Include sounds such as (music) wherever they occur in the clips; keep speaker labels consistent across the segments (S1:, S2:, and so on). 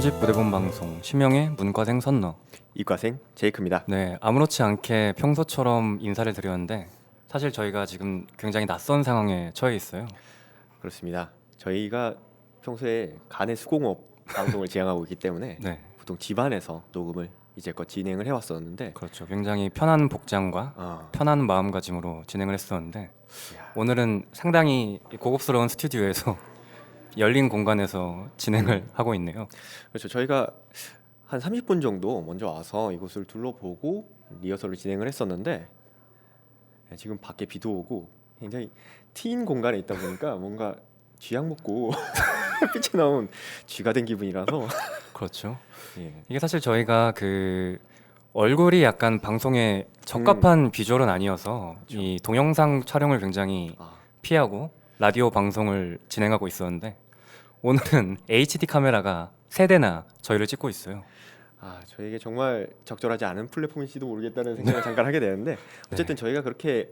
S1: 무편집 무대본 방송 심영의 문과생 선너.
S2: 이과생 제이크입니다.
S1: 네, 아무렇지 않게 평소처럼 인사를 드렸는데 사실 저희가 지금 굉장히 낯선 상황에 처해 있어요.
S2: 그렇습니다. 저희가 평소에 간의 수공업 방송을 (laughs) 지향하고 있기 때문에
S1: 네,
S2: 보통 집안에서 녹음을 이제껏 진행을 해왔었는데
S1: 그렇죠. 굉장히 편한 복장과
S2: 아,
S1: 편한 마음가짐으로 진행을 했었는데
S2: 이야,
S1: 오늘은 상당히 고급스러운 스튜디오에서 열린 공간에서 진행을 하고 있네요.
S2: 그렇죠. 저희가 한 30분 정도 먼저 와서 이곳을 둘러보고 리허설을 진행을 했었는데 네, 지금 밖에 비도 오고 굉장히 트인 공간에 있다 보니까 (laughs) 뭔가 쥐약 먹고 (laughs) 빛이 나온 쥐가 된 기분이라서
S1: 그렇죠.
S2: 예.
S1: 이게 사실 저희가 그 얼굴이 약간 방송에 적합한 비주얼은 아니어서 이 동영상 촬영을 굉장히
S2: 아,
S1: 피하고 라디오 방송을 진행하고 있었는데 오늘은 HD 카메라가 세 대나 저희를 찍고 있어요.
S2: 아 저에게 정말 적절하지 않은 플랫폼일지도 모르겠다는 생각을 잠깐 하게 되는데 어쨌든 저희가 그렇게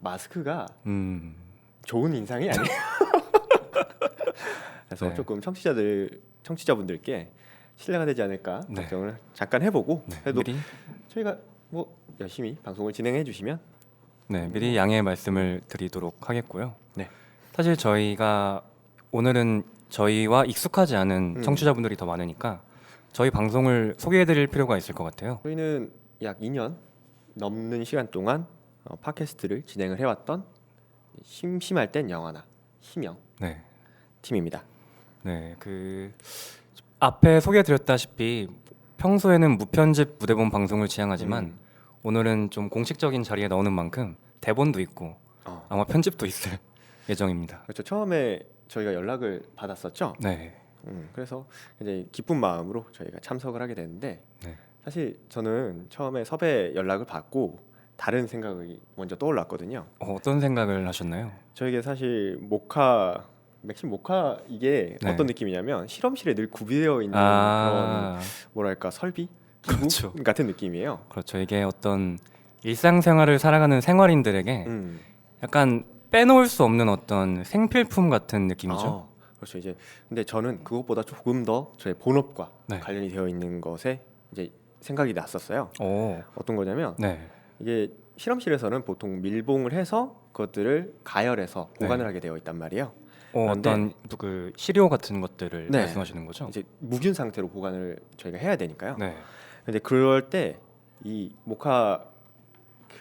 S2: 마스크가
S1: 음,
S2: 좋은 인상이 아니에요. (laughs) 그래서
S1: 네.
S2: 조금 청취자들 청취자분들께 신뢰가 되지 않을까
S1: 네.
S2: 걱정을 잠깐 해보고
S1: 네,
S2: 그래도
S1: 미리
S2: 저희가 뭐 열심히 방송을 진행해 주시면
S1: 네, 미리 양해의 말씀을 드리도록 하겠고요.
S2: 네.
S1: 사실 저희가 오늘은 저희와 익숙하지 않은
S2: 음.
S1: 청취자분들이 더 많으니까 저희 방송을 소개해드릴 필요가 있을 것 같아요.
S2: 저희는 약 2년 넘는 시간 동안 어, 팟캐스트를 진행을 해왔던 심심할 땐 영화나 희명
S1: 네,
S2: 팀입니다.
S1: 네, 그 앞에 소개해드렸다시피 평소에는 무편집 무대본 방송을 지향하지만
S2: 음.
S1: 오늘은 좀 공식적인 자리에 나오는 만큼 대본도 있고
S2: 어,
S1: 아마 편집도 있을 예정입니다.
S2: 그렇죠. 처음에 저희가 연락을 받았었죠.
S1: 네,
S2: 음, 그래서 이제 기쁜 마음으로 저희가 참석을 하게 됐는데
S1: 네.
S2: 사실 저는 처음에 섭외 연락을 받고 다른 생각이 먼저 떠올랐거든요.
S1: 어, 어떤 생각을 하셨나요?
S2: 저에게 사실 모카 맥심 모카 이게
S1: 네.
S2: 어떤 느낌이냐면 실험실에 늘 구비되어 있는
S1: 아,
S2: 그런 뭐랄까 설비
S1: 그렇죠.
S2: 같은 느낌이에요.
S1: 그렇죠. 이게 어떤 일상생활을 살아가는 생활인들에게
S2: 음.
S1: 약간 빼놓을 수 없는 어떤 생필품 같은 느낌이죠.
S2: 아, 그렇죠. 이제 근데 저는 그것보다 조금 더 저의 본업과
S1: 네.
S2: 관련이 되어 있는 것에 이제 생각이 났었어요.
S1: 오,
S2: 어떤 거냐면
S1: 네,
S2: 이게 실험실에서는 보통 밀봉을 해서 그것들을 가열해서 보관을
S1: 네.
S2: 하게 되어 있단 말이에요.
S1: 어,
S2: 그런데-
S1: 어떤 그 시료 같은 것들을
S2: 네.
S1: 말씀하시는 거죠?
S2: 이제 묵은 상태로 보관을 저희가 해야 되니까요.
S1: 네,
S2: 근데 그럴 때 이 모카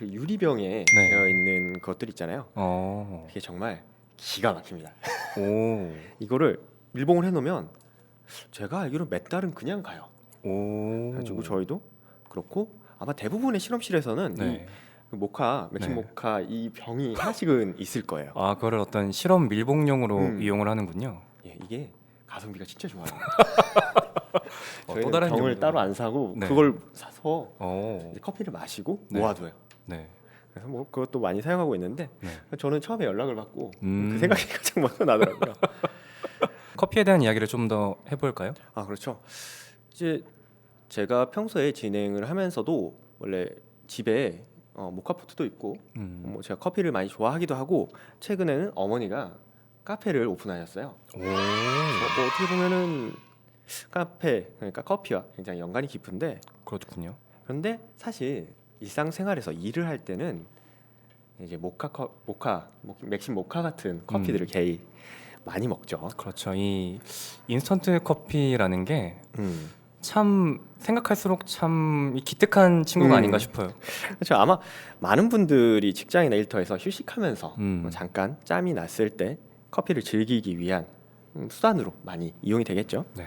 S2: 그 유리병에
S1: 네.
S2: 되어 있는 것들 있잖아요.
S1: 어,
S2: 그게 정말 기가 막힙니다.
S1: 오, (laughs)
S2: 이거를 밀봉을 해놓으면 제가 알기로 몇 달은 그냥 가요.
S1: 오,
S2: 그래가지고 저희도 그렇고 아마 대부분의 실험실에서는
S1: 네,
S2: 이 모카 맥심
S1: 네.
S2: 모카 이 병이 하나씩은 있을 거예요.
S1: 아, 그거를 어떤 실험 밀봉용으로
S2: 음.
S1: 이용을 하는군요.
S2: 예, 이게 가성비가 진짜 좋아요. (laughs)
S1: 어,
S2: 저희는
S1: 또 다른
S2: 병을
S1: 용도.
S2: 따로 안 사고
S1: 네.
S2: 그걸 사서 이제 커피를 마시고
S1: 네.
S2: 모아둬요.
S1: 네,
S2: 그래서 뭐 그것도 많이 사용하고 있는데
S1: 네.
S2: 저는 처음에 연락을 받고
S1: 음.
S2: 그 생각이 (laughs) 가장 먼저 나더라고요. (laughs)
S1: 커피에 대한 이야기를 좀 더 해볼까요?
S2: 아 그렇죠. 이제 제가 평소에 진행을 하면서도 원래 집에 어, 모카포트도 있고
S1: 음,
S2: 뭐 제가 커피를 많이 좋아하기도 하고 최근에는 어머니가 카페를 오픈하셨어요.
S1: 오,
S2: 어, 뭐 어떻게 보면은 카페 그러니까 커피와 굉장히 연관이 깊은데
S1: 그렇군요.
S2: 그런데 사실 일상생활에서 일을 할 때는 이제 모카 커, 모카 모- 맥심 모카 같은 커피들을 개이 많이 먹죠.
S1: 그렇죠. 이 인스턴트 커피라는 게
S2: 음.
S1: 참 생각할수록 참 기특한 친구가
S2: 음.
S1: 아닌가 싶어요.
S2: 그렇죠. 아마 많은 분들이 직장이나 일터에서 휴식하면서
S1: 음.
S2: 뭐 잠깐 짬이 났을 때 커피를 즐기기 위한 음, 수단으로 많이 이용이 되겠죠.
S1: 네,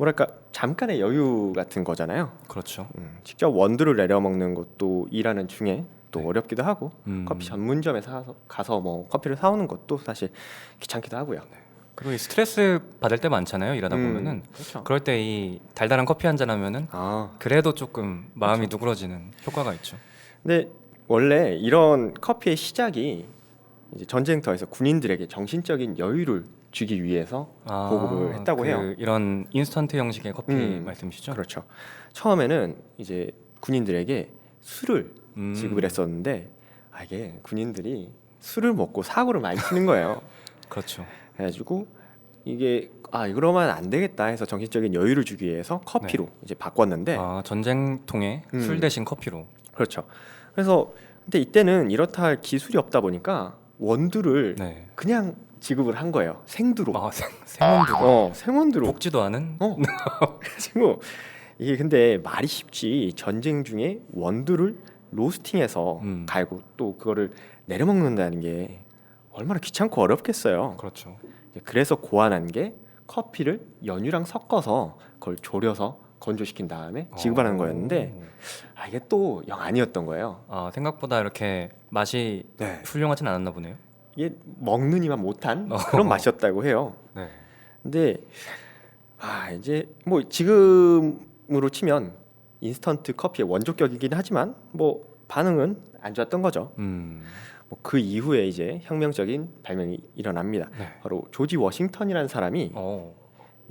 S2: 뭐랄까 잠깐의 여유 같은 거잖아요.
S1: 그렇죠.
S2: 음, 직접 원두를 내려 먹는 것도 일하는 중에 또
S1: 네.
S2: 어렵기도 하고
S1: 음.
S2: 커피 전문점에 사서 가서 뭐 커피를 사오는 것도 사실 귀찮기도 하고요.
S1: 그리고 이 스트레스 받을 때 많잖아요. 일하다
S2: 음,
S1: 보면은
S2: 그렇죠.
S1: 그럴 때 이 달달한 커피 한 잔 하면은
S2: 아
S1: 그래도 조금 마음이
S2: 그렇죠.
S1: 누그러지는 효과가 있죠.
S2: 근데 원래 이런 커피의 시작이 이제 전쟁터에서 군인들에게 정신적인 여유를 주기 위해서 보급을 했다고
S1: 그
S2: 해요.
S1: 이런 인스턴트 형식의 커피
S2: 음,
S1: 말씀이시죠?
S2: 그렇죠. 처음에는 이제 군인들에게 술을
S1: 음.
S2: 지급을 했었는데 아, 이게 군인들이 술을 먹고 사고를 많이 치는 거예요. (laughs)
S1: 그렇죠.
S2: 그래가지고 이게 아 이러면 안 되겠다 해서 정신적인 여유를 주기 위해서 커피로 이제 바꿨는데
S1: 아, 전쟁통에
S2: 음.
S1: 술 대신 커피로.
S2: 그렇죠. 그래서 근데 이때는 이렇다 할 기술이 없다 보니까 원두를
S1: 네.
S2: 그냥 지급을 한 거예요. 생두로.
S1: 아, 생, 생원두로.
S2: 어, 생원두로.
S1: 볶지도 않은.
S2: 어. (laughs) 그래가지고 이게 근데 말이 쉽지 전쟁 중에 원두를 로스팅해서
S1: 음.
S2: 갈고 또 그거를 내려 먹는다는 게 얼마나 귀찮고 어렵겠어요.
S1: 그렇죠.
S2: 그래서 고안한 게 커피를 연유랑 섞어서 그걸 졸여서 건조시킨 다음에 지급하는 거였는데
S1: 오.
S2: 아, 이게 또 영 아니었던 거예요.
S1: 아, 생각보다 이렇게 맛이
S2: 네.
S1: 훌륭하진 않았나 보네요.
S2: 이게 먹느니만 못한
S1: 어.
S2: 그런 맛이었다고 해요.
S1: 네.
S2: 근데 아 이제 뭐 지금으로 치면 인스턴트 커피의 원조격이긴 하지만 뭐 반응은 안 좋았던 거죠.
S1: 음.
S2: 뭐그 이후에 이제 혁명적인 발명이 일어납니다.
S1: 네.
S2: 바로 조지 워싱턴이라는 사람이
S1: 어.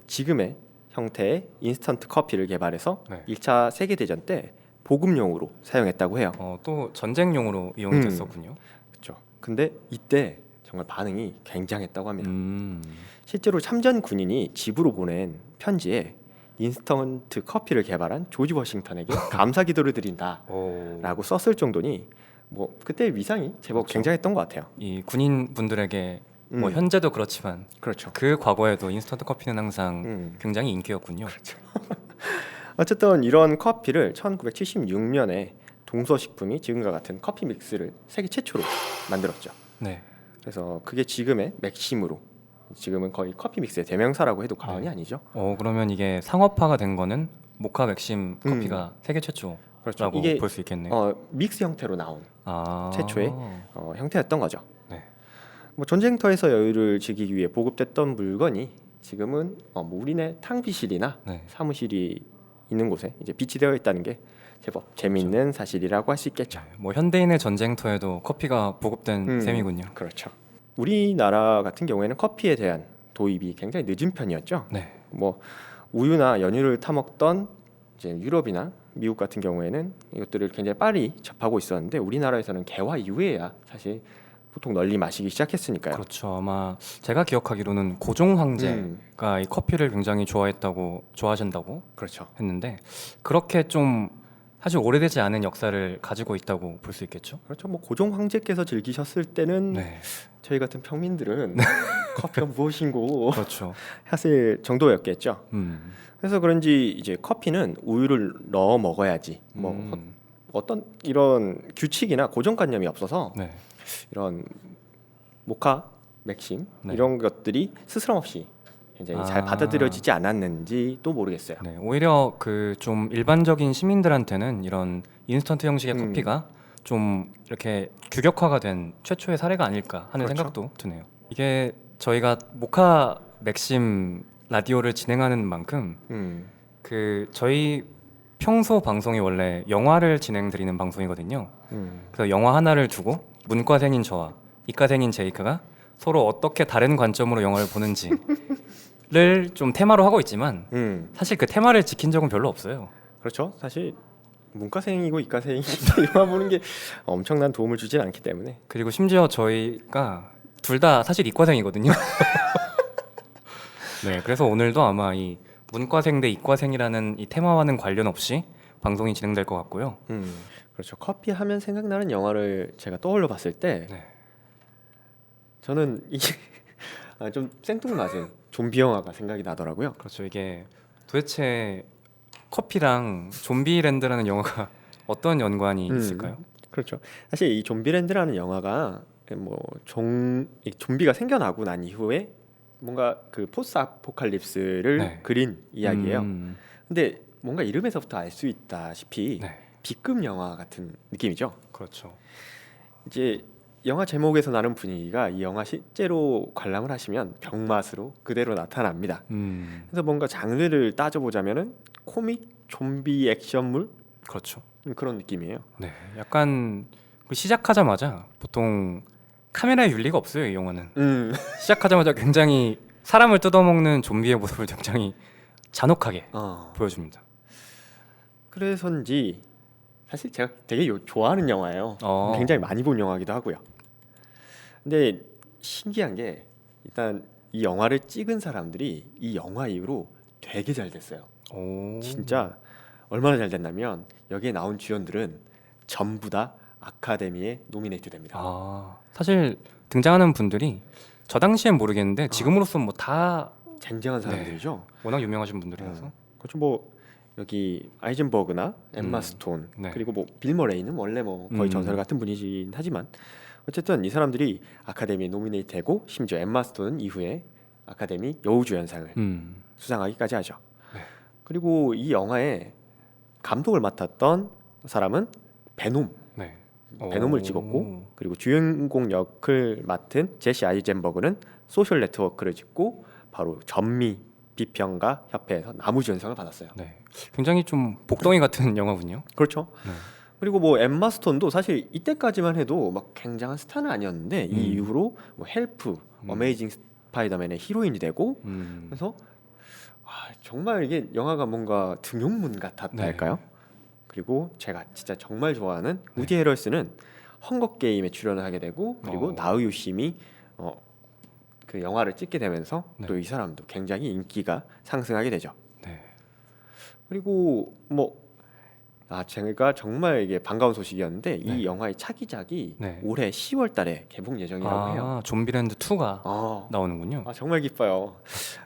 S2: 지금의 형태의 인스턴트 커피를 개발해서
S1: 네.
S2: 1차 세계 대전 때 보급용으로 사용했다고 해요.
S1: 어, 또 전쟁용으로 이용이
S2: 음.
S1: 됐었군요.
S2: 그렇죠. 근데 이때 정말 반응이 굉장했다고 합니다.
S1: 음.
S2: 실제로 참전 군인이 집으로 보낸 편지에 인스턴트 커피를 개발한 조지 워싱턴에게 (laughs) 감사 기도를 드린다라고
S1: 오.
S2: 썼을 정도니 뭐 그때 위상이 제법
S1: 그렇죠.
S2: 굉장했던 것 같아요.
S1: 이 군인 분들에게 뭐
S2: 음.
S1: 현재도 그렇지만
S2: 그렇죠.
S1: 그 과거에도 인스턴트 커피는 항상
S2: 음.
S1: 굉장히 인기였군요. (laughs)
S2: 어쨌든 이런 커피를 1976년에 동서식품이 지금과 같은 커피 믹스를 세계 최초로 만들었죠.
S1: 네.
S2: 그래서 그게 지금의 맥심으로 지금은 거의 커피 믹스의 대명사라고 해도 과언이
S1: 네.
S2: 아니죠.
S1: 어 그러면 이게 상업화가 된 거는 모카 맥심 커피가 세계 최초라고
S2: 음. 그렇죠. 이게
S1: 볼수 있겠네요.
S2: 어, 믹스 형태로 나온
S1: 아.
S2: 최초의 어, 형태였던 거죠.
S1: 네.
S2: 뭐 전쟁터에서 여유를 즐기기 위해 보급됐던 물건이 지금은 어, 뭐 우리네 탕비실이나
S1: 네.
S2: 사무실이 있는 곳에 이제 비치되어 있다는 게 제법 재미있는 사실이라고 할 수 있겠죠.
S1: 뭐 현대인의 전쟁터에도 커피가 보급된
S2: 음.
S1: 셈이군요.
S2: 그렇죠. 우리나라 같은 경우에는 커피에 대한 도입이 굉장히 늦은 편이었죠.
S1: 네.
S2: 뭐 우유나 연유를 타 먹던 이제 유럽이나 미국 같은 경우에는 이것들을 굉장히 빨리 접하고 있었는데 우리나라에서는 개화 이후에야 사실 보통 널리 마시기 시작했으니까요.
S1: 그렇죠. 아마 제가 기억하기로는 고종 황제가
S2: 음,
S1: 이 커피를 굉장히 좋아했다고 좋아하신다고
S2: 그렇죠.
S1: 했는데 그렇게 좀 사실 오래되지 않은 역사를 가지고 있다고 볼 수 있겠죠.
S2: 그렇죠. 뭐 고종 황제께서 즐기셨을 때는
S1: 네.
S2: 저희 같은 평민들은 (laughs) 커피가 무엇인고
S1: 그렇죠.
S2: 하실 정도였겠죠.
S1: 음.
S2: 그래서 그런지 이제 커피는 우유를 넣어 먹어야지 뭐
S1: 음.
S2: 어떤 이런 규칙이나 고정관념이 없어서
S1: 네.
S2: 이런 모카 맥심
S1: 네.
S2: 이런 것들이 스스럼 없이 굉장히 잘
S1: 아.
S2: 받아들여지지 않았는지도 모르겠어요.
S1: 네. 오히려 그 좀 일반적인 시민들한테는 이런 인스턴트 형식의
S2: 음.
S1: 커피가 좀 이렇게 규격화가 된 최초의 사례가 아닐까 하는
S2: 그렇죠.
S1: 생각도 드네요. 이게 저희가 모카 맥심 라디오를 진행하는 만큼
S2: 음,
S1: 그 저희 평소 방송이 원래 영화를 진행드리는 방송이거든요.
S2: 음,
S1: 그래서 영화 하나를 두고 문과생인 저와 이과생인 제이크가 서로 어떻게 다른 관점으로 영화를 보는지 (laughs) 를 좀 테마로 하고 있지만
S2: 음,
S1: 사실 그 테마를 지킨 적은 별로 없어요.
S2: 그렇죠. 사실 문과생이고 이과생이 (laughs) 영화 보는 게 엄청난 도움을 주진 않기 때문에
S1: 그리고 심지어 저희가 둘 다 사실 이과생이거든요. (laughs) 네, 그래서 오늘도 아마 이 문과생 대 이과생이라는 이 테마와는 관련 없이 방송이 진행될 것 같고요.
S2: 음, 그렇죠. 커피 하면 생각나는 영화를 제가 떠올려 봤을 때
S1: 네.
S2: 저는 이게 (laughs) 아, 좀 생뚱맞은 좀비 영화가 생각이 나더라고요.
S1: 그렇죠. 이게 도대체 커피랑 좀비랜드라는 영화가 (laughs) 어떤 연관이
S2: 음.
S1: 있을까요?
S2: 그렇죠. 사실 이 좀비랜드라는 영화가 뭐종 좀비가 생겨나고 난 이후에 뭔가 그 포스트 아포칼립스를
S1: 네.
S2: 그린 이야기예요.
S1: 음,
S2: 근데 뭔가 이름에서부터 알 수 있다시피
S1: 네,
S2: B급 영화 같은 느낌이죠.
S1: 그렇죠.
S2: 이제 영화 제목에서 나는 분위기가 이 영화 실제로 관람을 하시면 병맛으로 그대로 나타납니다.
S1: 음,
S2: 그래서 뭔가 장르를 따져보자면은 코믹 좀비 액션물
S1: 그렇죠.
S2: 그런 느낌이에요.
S1: 네, 약간 그 시작하자마자 보통 카메라에 윤리가 없어요 이 영화는.
S2: 음,
S1: 시작하자마자 굉장히 사람을 뜯어먹는 좀비의 모습을 굉장히 잔혹하게
S2: 어.
S1: 보여줍니다.
S2: 그래서인지 사실 제가 되게 요- 좋아하는 영화예요.
S1: 어.
S2: 굉장히 많이 본 영화기도 하고요. 근데 신기한 게 일단 이 영화를 찍은 사람들이 이 영화 이후로 되게 잘 됐어요.
S1: 오.
S2: 진짜 얼마나 잘 됐냐면 여기에 나온 주연들은 전부 다 아카데미에 노미네이트 됩니다.
S1: 아 사실 등장하는 분들이 저 당시엔 모르겠는데 지금으로서 뭐다
S2: 쟁쟁한 사람들이죠.
S1: 워낙 유명하신 분들이라서.
S2: 음. 그렇죠. 뭐 여기 아이젠버그나 엠마
S1: 음.
S2: 스톤
S1: 네.
S2: 그리고 뭐 빌 머레이는 원래 뭐 거의
S1: 음.
S2: 전설 같은 분이긴 하지만 어쨌든 이 사람들이 아카데미에 노미네이트되고 심지어 엠마 스톤은 이후에 아카데미 여우주연상을
S1: 음.
S2: 수상하기까지 하죠.
S1: 네.
S2: 그리고 이 영화의 감독을 맡았던 사람은 베놈
S1: 네.
S2: 베놈을
S1: 오.
S2: 찍었고 그리고 주인공 역을 맡은 제시 아이젠버그는 소셜 네트워크를 찍고 바로 전미 비평가 협회에서 나무주연상을 받았어요.
S1: 네. 굉장히 좀 복덩이 같은 영화군요.
S2: 그렇죠.
S1: 네.
S2: 그리고 뭐 엠마 스톤도 사실 이때까지만 해도 막 굉장한 스타는 아니었는데 이
S1: 음.
S2: 이후로 뭐 헬프,
S1: 음.
S2: 어메이징 스파이더맨의 히로인이 되고
S1: 음.
S2: 그래서 아, 정말 이게 영화가 뭔가 등용문 같았다
S1: 네.
S2: 할까요? 그리고 제가 진짜 정말 좋아하는
S1: 네.
S2: 우디 헤럴스는 헝거 게임에 출연을 하게 되고 그리고
S1: 어.
S2: 나우유 심이 어, 그 영화를 찍게 되면서
S1: 네.
S2: 또이 사람도 굉장히 인기가 상승하게 되죠.
S1: 네.
S2: 그리고 뭐 아, 제가 정말 이게 반가운 소식이었는데
S1: 네.
S2: 이 영화의 차기작이
S1: 네.
S2: 올해 10월달에 개봉 예정이라고 해요.
S1: 아 좀비랜드 2가
S2: 아,
S1: 나오는군요.
S2: 아, 정말 기뻐요.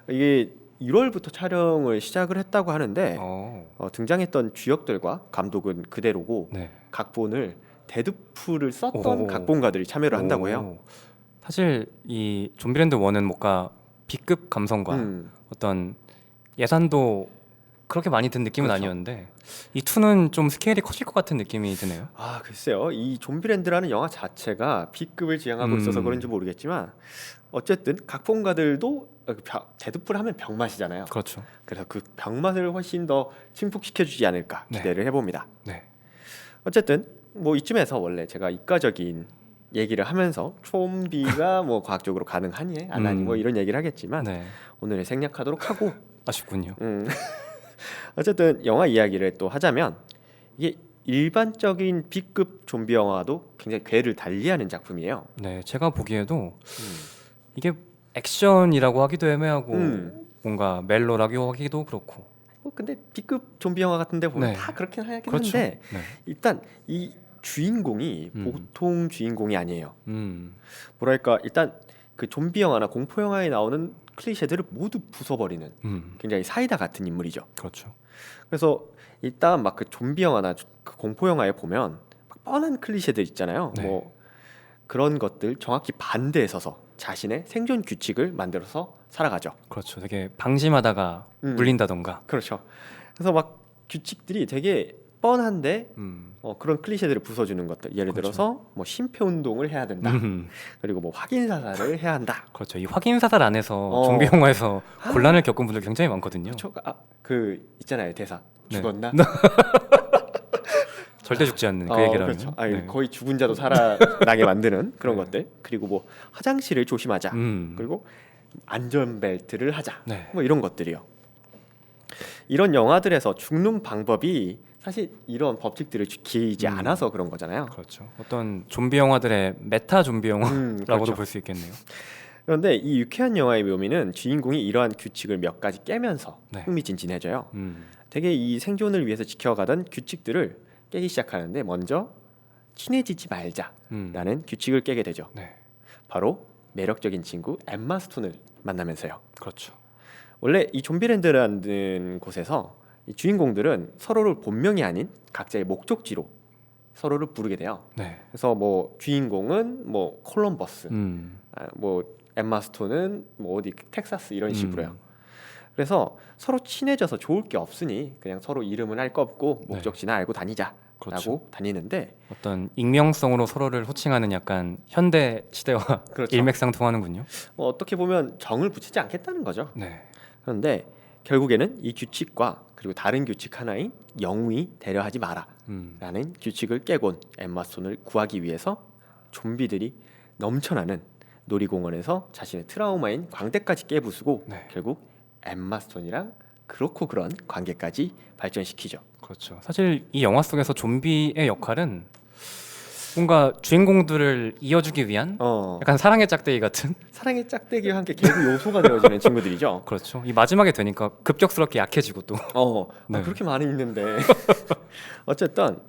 S2: 이게 1월부터 촬영을 시작을 했다고 하는데
S1: 어.
S2: 어, 등장했던 주역들과 감독은 그대로고
S1: 네.
S2: 각본을 데드풀을 썼던
S1: 오.
S2: 각본가들이 참여를 한다고 해요.
S1: 오. 사실 이 좀비랜드 1은 뭔가 B급 감성과
S2: 음,
S1: 어떤 예산도 그렇게 많이 든 느낌은
S2: 그렇죠.
S1: 아니었는데 이 2는 좀 스케일이 커질 것 같은 느낌이 드네요.
S2: 아 글쎄요, 이 좀비랜드라는 영화 자체가 B급을 지향하고 있어서
S1: 음.
S2: 그런지 모르겠지만 어쨌든 각본가들도 데드풀 하면 병맛이잖아요.
S1: 그렇죠.
S2: 그래서 그 병맛을 훨씬 더 침묵시켜주지 않을까
S1: 네.
S2: 기대를 해봅니다.
S1: 네.
S2: 어쨌든 뭐 이쯤에서 원래 제가 이과적인 얘기를 하면서 좀비가 (laughs) 뭐 과학적으로 가능하니 안 하니
S1: 음.
S2: 뭐 이런 얘기를 하겠지만
S1: 네.
S2: 오늘은 생략하도록 하고
S1: 아쉽군요.
S2: 음. 어쨌든 영화 이야기를 또 하자면 이게 일반적인 B급 좀비 영화도 굉장히 궤를 달리하는 작품이에요.
S1: 네, 제가 보기에도
S2: 음.
S1: 이게 액션이라고 하기도 애매하고
S2: 음.
S1: 뭔가 멜로라고 하기도 그렇고.
S2: 뭐 근데 B급 좀비 영화 같은데 보면
S1: 네.
S2: 다 그렇긴 하긴
S1: 그렇죠.
S2: 한데
S1: 네.
S2: 일단 이 주인공이
S1: 음.
S2: 보통 주인공이 아니에요.
S1: 음.
S2: 뭐랄까 일단 그 좀비 영화나 공포 영화에 나오는 클리셰들을 모두 부숴버리는
S1: 음.
S2: 굉장히 사이다 같은 인물이죠.
S1: 그렇죠.
S2: 그래서 일단 막 그 좀비 영화나 그 공포 영화에 보면 막 뻔한 클리셰들 있잖아요.
S1: 네.
S2: 뭐 그런 것들 정확히 반대에 서서 자신의 생존 규칙을 만들어서 살아가죠.
S1: 그렇죠. 되게 방심하다가
S2: 음.
S1: 물린다던가.
S2: 그렇죠. 그래서 막 규칙들이 되게 뻔한데
S1: 음.
S2: 어, 그런 클리셰들을 부숴주는 것들. 예를
S1: 그렇죠.
S2: 들어서 뭐 심폐 운동을 해야 된다.
S1: 음.
S2: 그리고 뭐 확인 사살을 해야 한다.
S1: 그렇죠. 이 확인 사살 안에서
S2: 어.
S1: 좀비 영화에서 곤란을 겪은 분들 굉장히 많거든요.
S2: 저, 아, 그 있잖아요 대사
S1: 네.
S2: 죽었나? (laughs)
S1: 절대 죽지 않는 그
S2: 어,
S1: 얘기를
S2: 그렇죠. 아니,
S1: 네.
S2: 거의 죽은 자도 살아나게 만드는 그런
S1: 네.
S2: 것들. 그리고 뭐 화장실을 조심하자.
S1: 음.
S2: 그리고 안전벨트를 하자.
S1: 네.
S2: 뭐 이런 것들이요. 이런 영화들에서 죽는 방법이 사실 이런 법칙들을 지키지
S1: 음.
S2: 않아서 그런 거잖아요.
S1: 그렇죠. 어떤 좀비 영화들의 메타 좀비 영화라고도
S2: 음, 그렇죠.
S1: 볼수 있겠네요.
S2: 그런데 이 유쾌한 영화의 묘미는 주인공이 이러한 규칙을 몇 가지 깨면서
S1: 네.
S2: 흥미진진해져요.
S1: 음.
S2: 되게 이 생존을 위해서 지켜가던 규칙들을 깨기 시작하는데 먼저 친해지지 말자라는
S1: 음.
S2: 규칙을 깨게 되죠.
S1: 네.
S2: 바로 매력적인 친구 엠마 스톤을 만나면서요.
S1: 그렇죠.
S2: 원래 이 좀비랜드라는 곳에서 이 주인공들은 서로를 본명이 아닌 각자의 목적지로 서로를 부르게 돼요.
S1: 네.
S2: 그래서 뭐 주인공은 뭐 콜럼버스,
S1: 음.
S2: 아, 뭐 엠마 스톤은 뭐 어디 텍사스 이런 식으로요.
S1: 음.
S2: 그래서 서로 친해져서 좋을 게 없으니 그냥 서로 이름은 알거 없고
S1: 네.
S2: 목적지나 알고 다니자라고
S1: 그렇죠.
S2: 다니는데
S1: 어떤 익명성으로 서로를 호칭하는 약간 현대 시대와
S2: 그렇죠.
S1: 일맥상통하는군요.
S2: 뭐 어떻게 보면 정을 붙이지 않겠다는 거죠.
S1: 네.
S2: 그런데 결국에는 이 규칙과 그리고 다른 규칙 하나인 영웅이 대려하지 마라.
S1: 음.
S2: 라는 규칙을 깨곤 엠마 스톤을 구하기 위해서 좀비들이 넘쳐나는 놀이공원에서 자신의 트라우마인 광대까지 깨부수고
S1: 네.
S2: 결국 엠마 스톤이랑 그렇고 그런 관계까지 발전시키죠.
S1: 그렇죠. 사실 이 영화 속에서 좀비의 역할은 뭔가 주인공들을 이어주기 위한
S2: 어,
S1: 약간 사랑의 짝대기 같은 (laughs)
S2: 사랑의 짝대기와 함께 개그 요소가 되어지는 친구들이죠. (laughs)
S1: 그렇죠. 이 마지막에 되니까 급격스럽게 약해지고 또
S2: 어, 아,
S1: 네.
S2: 그렇게 많이 있는데 (laughs) 어쨌든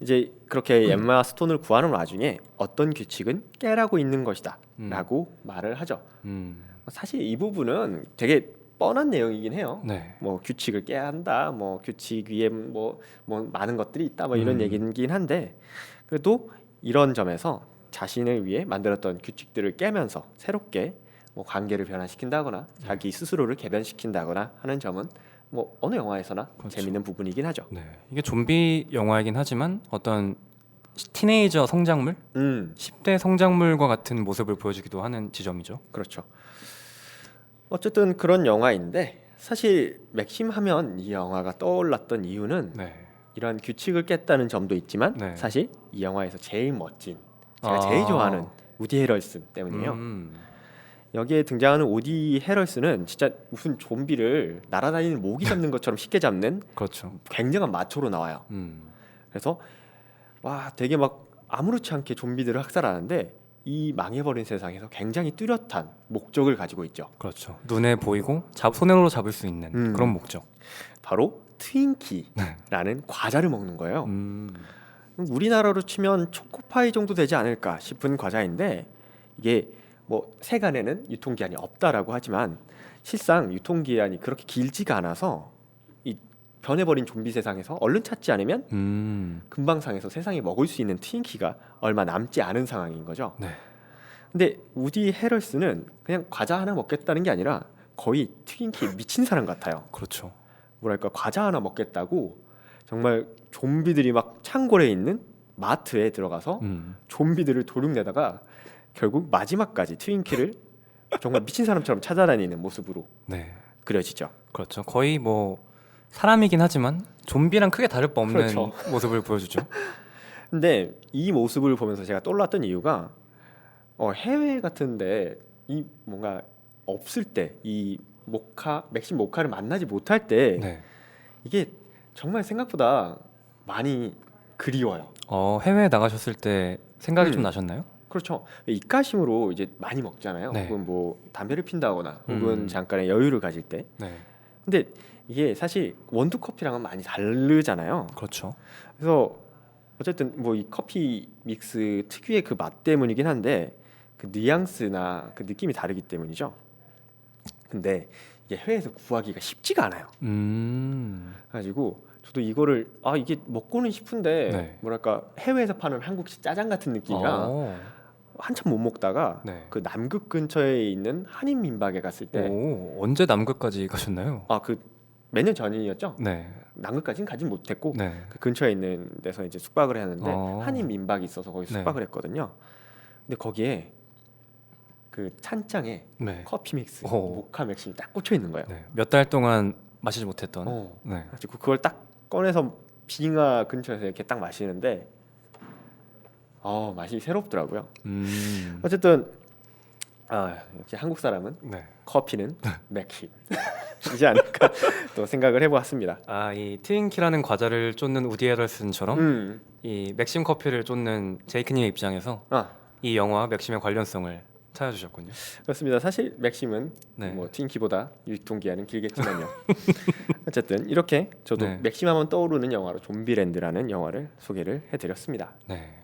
S2: 이제 그렇게 엠마 스톤을 구하는 와중에 어떤 규칙은 깨라고 있는
S1: 음.
S2: 것이다라고 말을 하죠.
S1: 음,
S2: 사실 이 부분은 되게 뻔한 내용이긴 해요.
S1: 네.
S2: 뭐 규칙을 깨야 한다, 뭐 규칙 위에 뭐, 뭐 많은 것들이 있다, 뭐 이런
S1: 음.
S2: 얘기긴 한데 그래도 이런 점에서 자신을 위해 만들었던 규칙들을 깨면서 새롭게 뭐 관계를 변화시킨다거나 자기 스스로를 개변시킨다거나 하는 점은 뭐 어느 영화에서나
S1: 그렇죠.
S2: 재밌는 부분이긴 하죠.
S1: 네. 이게 좀비 영화이긴 하지만 어떤 티네이저 성장물,
S2: 음,
S1: 10대 성장물과 같은 모습을 보여주기도 하는 지점이죠.
S2: 그렇죠. 어쨌든 그런 영화인데 사실 맥심 하면 이 영화가 떠올랐던 이유는
S1: 네.
S2: 이런 규칙을 깼다는 점도 있지만
S1: 네.
S2: 사실 이 영화에서 제일 멋진 제가
S1: 아.
S2: 제일 좋아하는 우디 헤럴슨 때문이에요.
S1: 음,
S2: 여기에 등장하는 우디 헤럴슨은 진짜 무슨 좀비를 날아다니는 모기 (laughs) 잡는 것처럼 쉽게 잡는
S1: 그렇죠.
S2: 굉장한 마초로 나와요.
S1: 음,
S2: 그래서 와 되게 막 아무렇지 않게 좀비들을 학살하는데 이 망해버린 세상에서 굉장히 뚜렷한 목적을 가지고 있죠.
S1: 그렇죠. 눈에 보이고 잡 손으로 잡을 수 있는
S2: 음.
S1: 그런 목적.
S2: 바로 트윈키라는 과자를 먹는 거예요.
S1: 음,
S2: 우리나라로 치면 초코파이 정도 되지 않을까 싶은 과자인데 이게 뭐 세간에는 유통기한이 없다라고 하지만 실상 유통기한이 그렇게 길지가 않아서 이 변해버린 좀비 세상에서 얼른 찾지 않으면
S1: 음,
S2: 금방 상해서 세상에 먹을 수 있는 트윈키가 얼마 남지 않은 상황인 거죠.
S1: 네.
S2: 근데 우디 헤럴스는 그냥 과자 하나 먹겠다는 게 아니라 거의 트윈키에 미친 사람 같아요.
S1: 그렇죠.
S2: 뭐랄까 과자 하나 먹겠다고 정말 좀비들이 막 창고에 있는 마트에 들어가서
S1: 음,
S2: 좀비들을 도륙내다가 결국 마지막까지 트윈키를 정말 미친 사람처럼 찾아다니는 모습으로
S1: 네.
S2: 그려지죠.
S1: 그렇죠. 거의 뭐 사람이긴 하지만 좀비랑 크게 다를 바 없는
S2: 그렇죠.
S1: 모습을 보여주죠. (laughs)
S2: 근데 이 모습을 보면서 제가 떠올랐던 이유가 어, 해외 같은데 이 뭔가 없을 때 이 모카 맥심 모카를 만나지 못할 때
S1: 네.
S2: 이게 정말 생각보다 많이 그리워요.
S1: 어, 해외에 나가셨을 때 생각이
S2: 음.
S1: 좀 나셨나요?
S2: 그렇죠. 입가심으로 이제 많이 먹잖아요.
S1: 네.
S2: 혹은 뭐 담배를 핀다거나 혹은
S1: 음.
S2: 잠깐의 여유를 가질 때.
S1: 네.
S2: 근데 이게 사실 원두 커피랑은 많이 다르잖아요.
S1: 그렇죠.
S2: 그래서 어쨌든 뭐 이 커피 믹스 특유의 그 맛 때문이긴 한데 그 뉘앙스나 그 느낌이 다르기 때문이죠. 근데 이게 해외에서 구하기가 쉽지가 않아요.
S1: 음.
S2: 가지고 저도 이거를 아 이게 먹고는 싶은데
S1: 네.
S2: 뭐랄까 해외에서 파는 한국식 짜장 같은 느낌이라
S1: 어.
S2: 한참 못 먹다가
S1: 네.
S2: 그 남극 근처에 있는 한인 민박에 갔을 때
S1: 오, 언제 남극까지 가셨나요?
S2: 아 그 몇 년 전이었죠.
S1: 네.
S2: 남극까지는 가진 못했고
S1: 네.
S2: 그 근처에 있는 데서 이제 숙박을 했는데
S1: 어.
S2: 한인 민박이 있어서 거기
S1: 네.
S2: 숙박을 했거든요. 근데 거기에 그 찬장에
S1: 네.
S2: 커피 믹스,
S1: 오.
S2: 모카 맥심이 딱 꽂혀 있는 거예요.
S1: 네. 몇 달 동안 마시지 못했던.
S2: 어.
S1: 네.
S2: 가지고 그걸 딱 꺼내서 빙하 근처에서 이렇게 딱 마시는데 어 맛이 새롭더라고요.
S1: 음.
S2: 어쨌든 아 역시 한국 사람은
S1: 네.
S2: 커피는 맥힘 이지 않을까 (laughs) 또 생각을 해보았습니다.
S1: 아, 이 트윈키라는 과자를 쫓는 우디 에럴슨처럼
S2: 음,
S1: 이 맥심 커피를 쫓는 제이크님의 입장에서
S2: 아
S1: 이 영화 맥심의 관련성을 찾아주셨군요.
S2: 그렇습니다. 사실 맥심은
S1: 네.
S2: 뭐 트윈키보다 유통기한은 길겠지만요. (laughs) 어쨌든 이렇게 저도
S1: 네.
S2: 맥심 하면 떠오르는 영화로 좀비랜드라는 영화를 소개를 해드렸습니다.
S1: 네.